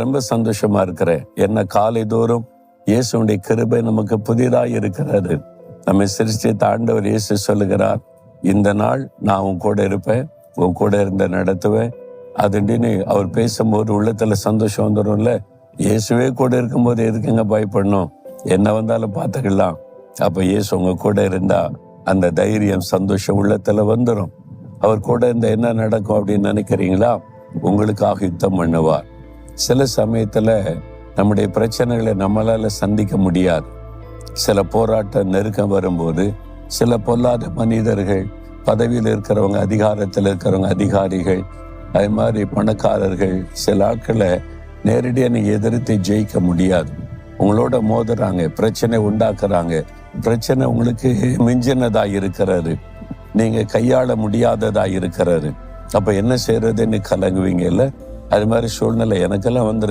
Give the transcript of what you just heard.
ரொம்ப சந்தோஷமா இருக்கிறேன். என்ன காலை தோறும் இயேசுடைய கிருபை நமக்கு புதிதாக இருக்கிறது. நம்மை சிருஷ்டி தாண்டவர் இயேசு சொல்லுகிறார் இந்த நாள் நான் உன் கூட இருப்பேன் உன் கூட இருந்த நடத்துவேன். அதுன்னு அவர் பேசும்போது உள்ளத்துல சந்தோஷம் வந்துடும்ல இயேசுவே கூட இருக்கும்போது எதுக்குங்க பயப்படணும்? என்ன வந்தாலும் பார்த்துக்கலாம். அப்ப இயேசு உங்க கூட இருந்தா அந்த தைரியம் சந்தோஷம் உள்ளத்துல வந்துடும் அவர் கூட இருந்த என்ன நடக்கும் அப்படின்னு நினைக்கிறீங்களா? உங்களுக்காக யுத்தம் பண்ணுவார். சில சமயத்துல நம்முடைய பிரச்சனைகளை நம்மளால சந்திக்க முடியாது. சில போராட்ட நெருக்கம் வரும்போது சில பொல்லாத மனிதர்கள் பதவியில் இருக்கிறவங்க அதிகாரத்தில் இருக்கிறவங்க அதிகாரிகள் அது மாதிரி பணக்காரர்கள் சில ஆட்களை நேரடியாக நீங்கள் எதிர்த்து ஜெயிக்க முடியாது. உங்களோட மோதுறாங்க பிரச்சனை உண்டாக்குறாங்க. பிரச்சனை உங்களுக்கு மிஞ்சினதா இருக்கிறாரு நீங்க கையாள முடியாததா இருக்கிறாரு அப்ப என்ன செய்யறதுன்னு கலங்குவீங்கல்ல அது மாதிரி சூழ்நிலை எனக்கெல்லாம் வந்துரு